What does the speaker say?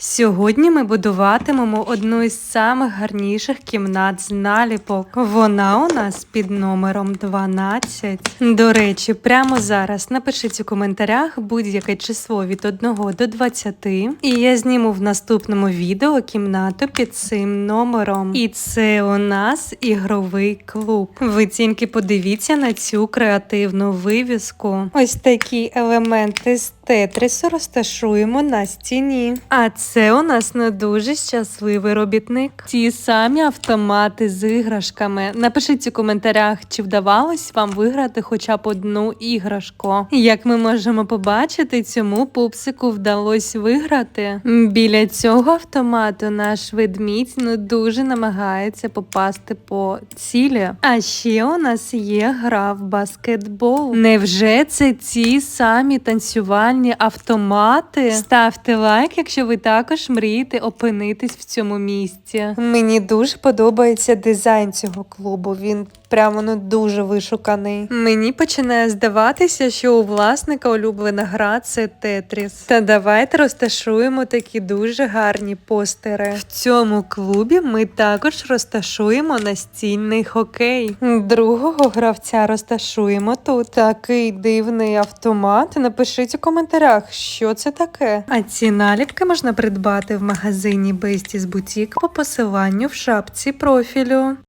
Сьогодні ми будуватимемо одну із самих гарніших кімнат з наліпок. Вона у нас під номером 12. До речі, прямо зараз напишіть у коментарях будь-яке число від 1 до 20, і я зніму в наступному відео кімнату під цим номером. І це у нас ігровий клуб. Ви тільки подивіться на цю креативну вивіску. Ось такі елементи з тетрісу розташуємо на стіні. А це у нас не дуже щасливий робітник. Ті самі автомати з іграшками. Напишіть у коментарях, чи вдавалось вам виграти хоча б одну іграшку. Як ми можемо побачити, цьому пупсику вдалося виграти. Біля цього автомату наш ведмідь ну дуже намагається попасти по цілі. А ще у нас є гра в баскетбол. Невже це ті самі танцювальні автомати? Ставте лайк, якщо ви також мрієте опинитись в цьому місці. Мені дуже подобається дизайн цього клубу. Він прямо ну дуже вишуканий. Мені починає здаватися, що у власника улюблена гра це Тетріс. Та давайте розташуємо такі дуже гарні постери. В цьому клубі ми також розташуємо настільний хокей. Другого гравця розташуємо тут. Такий дивний автомат. Напишіть у коментарях, що це таке. А ці наліпки можна придбати в магазині Besties Boutique по посиланню в шапці профілю.